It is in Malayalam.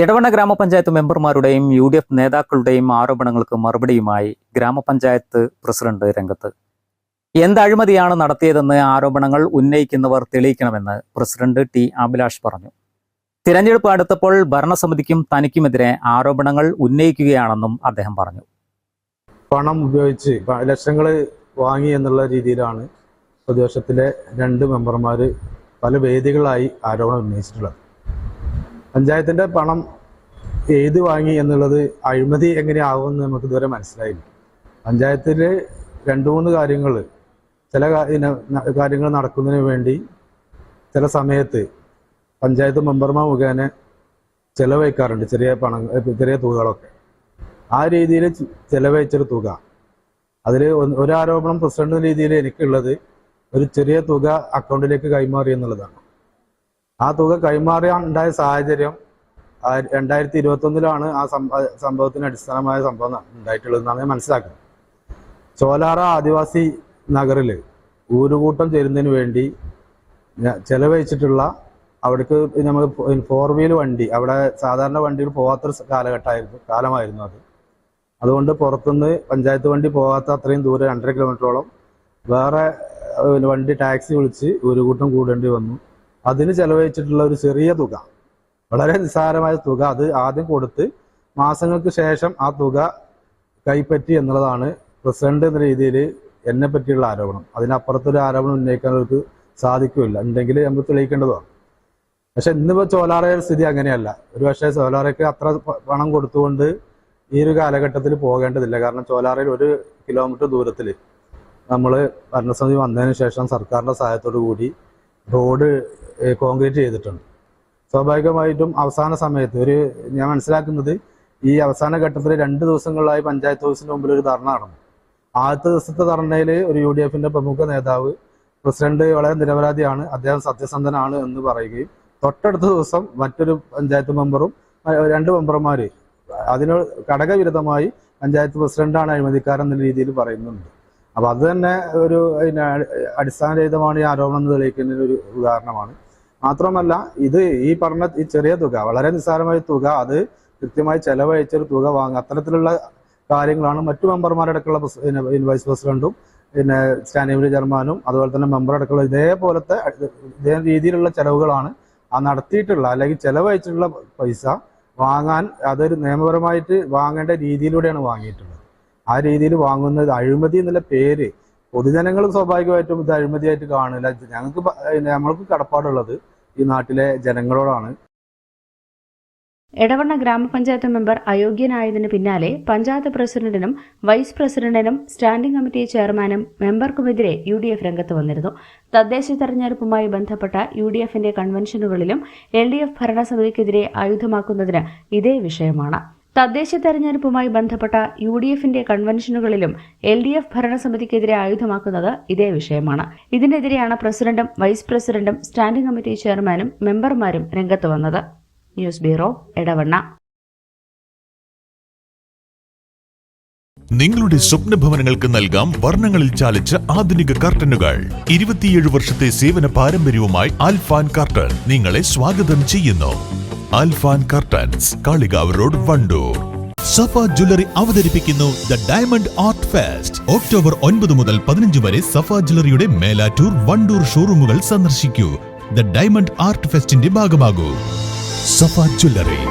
Edavanna ഗ്രാമപഞ്ചായത്ത് മെമ്പർമാരുടെയും യു ഡി എഫ് നേതാക്കളുടെയും ആരോപണങ്ങൾക്ക് മറുപടിയുമായി ഗ്രാമപഞ്ചായത്ത് പ്രസിഡന്റ് രംഗത്ത്. എന്ത് അഴിമതിയാണ് നടത്തിയതെന്ന് ആരോപണങ്ങൾ ഉന്നയിക്കുന്നവർ തെളിയിക്കണമെന്ന് പ്രസിഡന്റ് ടി അഭിലാഷ് പറഞ്ഞു. തിരഞ്ഞെടുപ്പ് അടുത്തപ്പോൾ ഭരണസമിതിക്കും തനിക്കുമെതിരെ ആരോപണങ്ങൾ ഉന്നയിക്കുകയാണെന്നും അദ്ദേഹം പറഞ്ഞു. പണം ഉപയോഗിച്ച് ലക്ഷങ്ങൾ വാങ്ങി എന്നുള്ള രീതിയിലാണ് പ്രതിപക്ഷത്തിലെ രണ്ട് മെമ്പർമാർ പല വേദികളായി ആരോപണം ഉന്നയിച്ചിട്ടുള്ളത്. പഞ്ചായത്തിന്റെ പണം ഏത് വാങ്ങി എന്നുള്ളത് അഴിമതി എങ്ങനെയാവുമെന്ന് നമുക്ക് ഇതുവരെ മനസ്സിലായില്ല. പഞ്ചായത്തിൽ രണ്ട് മൂന്ന് കാര്യങ്ങൾ ചില കാര്യങ്ങൾ നടക്കുന്നതിന് വേണ്ടി ചില സമയത്ത് പഞ്ചായത്ത് മെമ്പർമാർ മുഖേന ചെലവഴിക്കാറുണ്ട് ചെറിയ പണം ചെറിയ തുകകളൊക്കെ. ആ രീതിയിൽ ചെലവഴിച്ചൊരു തുക. അതിൽ ഒരു ആരോപണം പ്രസിഡന്റ് രീതിയിൽ എനിക്കുള്ളത് ഒരു ചെറിയ തുക അക്കൗണ്ടിലേക്ക് കൈമാറി എന്നുള്ളതാണ്. ആ തുക കൈമാറിയാൻ ഉണ്ടായ സാഹചര്യം രണ്ടായിരത്തി ഇരുപത്തി ഒന്നിലാണ് ആ സംഭവത്തിന് അടിസ്ഥാനമായ സംഭവം ഉണ്ടായിട്ടുള്ളത് ഉണ്ടായിട്ടുള്ളതെന്നാണ് ഞാൻ മനസ്സിലാക്കുന്നത്. ചോലാറ ആദിവാസി നഗറിൽ ഊരുകൂട്ടം ചേരുന്നതിന് വേണ്ടി ചെലവഴിച്ചിട്ടുള്ള അവിടേക്ക് നമ്മൾ ഫോർ വീൽ വണ്ടി അവിടെ സാധാരണ വണ്ടികൾ പോകാത്തൊരു കാലഘട്ടമായിരുന്നു കാലമായിരുന്നു അത്. അതുകൊണ്ട് പുറത്തുനിന്ന് പഞ്ചായത്ത് വണ്ടി പോകാത്ത അത്രയും ദൂരം രണ്ടര കിലോമീറ്ററോളം വേറെ വണ്ടി ടാക്സി വിളിച്ച് ഒരു കൂട്ടം കൂടേണ്ടി വന്നു. അതിന് ചെലവഴിച്ചിട്ടുള്ള ഒരു ചെറിയ തുക. വളരെ നിസ്സാരമായ തുക അത് ആദ്യം കൊടുത്ത് മാസങ്ങൾക്ക് ശേഷം ആ തുക കൈപ്പറ്റി എന്നുള്ളതാണ് പ്രസിഡന്റ് എന്ന രീതിയിൽ എന്നെ പറ്റിയുള്ള ആരോപണം. അതിനപ്പുറത്തൊരു ആരോപണം ഉന്നയിക്കാൻ അവർക്ക് സാധിക്കില്ല. ഉണ്ടെങ്കിൽ നമുക്ക് തെളിയിക്കേണ്ടതാണ് പക്ഷെ ഇന്നിപ്പോ ചോലാറയുടെ സ്ഥിതി അങ്ങനെയല്ല. ഒരു പക്ഷേ ചോലാറയ്ക്ക് അത്ര പണം കൊടുത്തുകൊണ്ട് ഈ ഒരു കാലഘട്ടത്തിൽ പോകേണ്ടതില്ല. കാരണം ചോലാറയിൽ ഒരു കിലോമീറ്റർ ദൂരത്തിൽ നമ്മൾ ഭരണസമിതി വന്നതിന് ശേഷം സർക്കാരിന്റെ സഹായത്തോടു കൂടി റോഡ് കോൺക്രീറ്റ് ചെയ്തിട്ടുണ്ട്. സ്വാഭാവികമായിട്ടും അവസാന സമയത്ത് ഒരു ഞാൻ മനസ്സിലാക്കുന്നത് ഈ അവസാന ഘട്ടത്തിൽ രണ്ട് ദിവസങ്ങളിലായി പഞ്ചായത്ത് ഓഫീസിന് മുമ്പിൽ ഒരു ധർണ നടന്നു. ആദ്യത്തെ ദിവസത്തെ ധർണയിൽ ഒരു യു ഡി എഫിന്റെ പ്രമുഖ നേതാവ് പ്രസിഡന്റ് വളരെ നിരപരാധിയാണ് അദ്ദേഹം സത്യസന്ധനാണ് എന്ന് പറയുകയും തൊട്ടടുത്ത ദിവസം മറ്റൊരു പഞ്ചായത്ത് മെമ്പറും രണ്ട് മെമ്പർമാര് അതിന് ഘടകവിരുദ്ധമായി പഞ്ചായത്ത് പ്രസിഡന്റാണ് അഴിമതിക്കാരൻ എന്ന രീതിയിൽ പറയുന്നുണ്ട്. അപ്പൊ അത് തന്നെ ഒരു അടിസ്ഥാനരഹിതമാണ് ഈ ആരോപണം എന്ന് തെളിയിക്കുന്നതിന് ഒരു ഉദാഹരണമാണ്. മാത്രമല്ല ഇത് ഈ പറഞ്ഞ ഈ ചെറിയ തുക വളരെ നിസ്സാരമായ തുക അത് കൃത്യമായി ചെലവഴിച്ചൊരു തുക വാങ്ങുക. അത്തരത്തിലുള്ള കാര്യങ്ങളാണ് മറ്റു മെമ്പർമാരടക്കമുള്ള വൈസ് പ്രസിഡന്റും പിന്നെ സ്റ്റാൻഡിംഗ് ചെയർമാനും അതുപോലെ തന്നെ മെമ്പർ അടക്കമുള്ള ഇതേപോലത്തെ ഇതേ രീതിയിലുള്ള ചെലവുകളാണ് ആ നടത്തിയിട്ടുള്ള അല്ലെങ്കിൽ ചെലവഴിച്ചിട്ടുള്ള പൈസ വാങ്ങാൻ അതൊരു നിയമപരമായിട്ട് വാങ്ങേണ്ട രീതിയിലൂടെയാണ് വാങ്ങിയിട്ടുള്ളത്. ആ രീതിയിൽ വാങ്ങുന്നത് അഴിമതി എന്നുള്ള പേര് പൊതുജനങ്ങൾ സ്വാഭാവികമായിട്ടും ഇത് അഴിമതിയായിട്ട് കാണില്ല ഞങ്ങൾക്ക് നമ്മൾക്ക് കടപ്പാടുള്ളത് ഈ നാട്ടിലെ ജനങ്ങളോടാണ്. എടവണ്ണ ഗ്രാമപഞ്ചായത്ത് മെമ്പർ അയോഗ്യനായതിന് പിന്നാലെ പഞ്ചായത്ത് പ്രസിഡന്റിനും വൈസ് പ്രസിഡന്റിനും സ്റ്റാൻഡിംഗ് കമ്മിറ്റി ചെയർമാനും മെമ്പർക്കുമെതിരെ യു ഡി എഫ് രംഗത്ത് വന്നിരുന്നു. തദ്ദേശ തെരഞ്ഞെടുപ്പുമായി ബന്ധപ്പെട്ട യു ഡി എഫിന്റെ കൺവെൻഷനുകളിലും എൽ ഡി എഫ് ഭരണസമിതിക്കെതിരെ ആയുധമാക്കുന്നതിന് ഇതേ വിഷയമാണ്. തദ്ദേശ തെരഞ്ഞെടുപ്പുമായി ബന്ധപ്പെട്ട യു ഡി എഫിന്റെ കൺവെൻഷനുകളിലും എൽ ഡി എഫ് ഭരണസമിതിക്കെതിരെ ആയുധമാക്കുന്നത് ഇതേ വിഷയമാണ്. ഇതിനെതിരെയാണ് പ്രസിഡന്റും വൈസ് പ്രസിഡന്റും സ്റ്റാൻഡിംഗ് കമ്മിറ്റി ചെയർമാനും മെമ്പർമാരും രംഗത്ത് വന്നത്. News bureau Edavanna. നിങ്ങളുടെ സ്വപ്ന ഭവനങ്ങൾക്ക് നൽകാം വർണങ്ങളിൽ ചാലിച്ച ആധുനിക കർട്ടനുകൾ. ഇരുപത്തിയേഴ് വർഷത്തെ സേവന പാരമ്പര്യവുമായി ആൽഫാൻ കർട്ടൻ നിങ്ങളെ സ്വാഗതം ചെയ്യുന്നു. Alfan curtains Kalikavu road Wandoor. Safa jewellery അവതരിപ്പിക്കുന്നു the diamond art fest. October ഒൻപത് മുതൽ പതിനഞ്ച് വരെ സഫ ജ്വല്ലറിയുടെ മേലാറ്റൂർ വണ്ടൂർ ഷോറൂമുകൾ സന്ദർശിക്കൂ. ദ ഡയമണ്ട് ആർട്ട് ഫെസ്റ്റിന്റെ ഭാഗമാകൂ. സഫ ജ്വല്ലറി.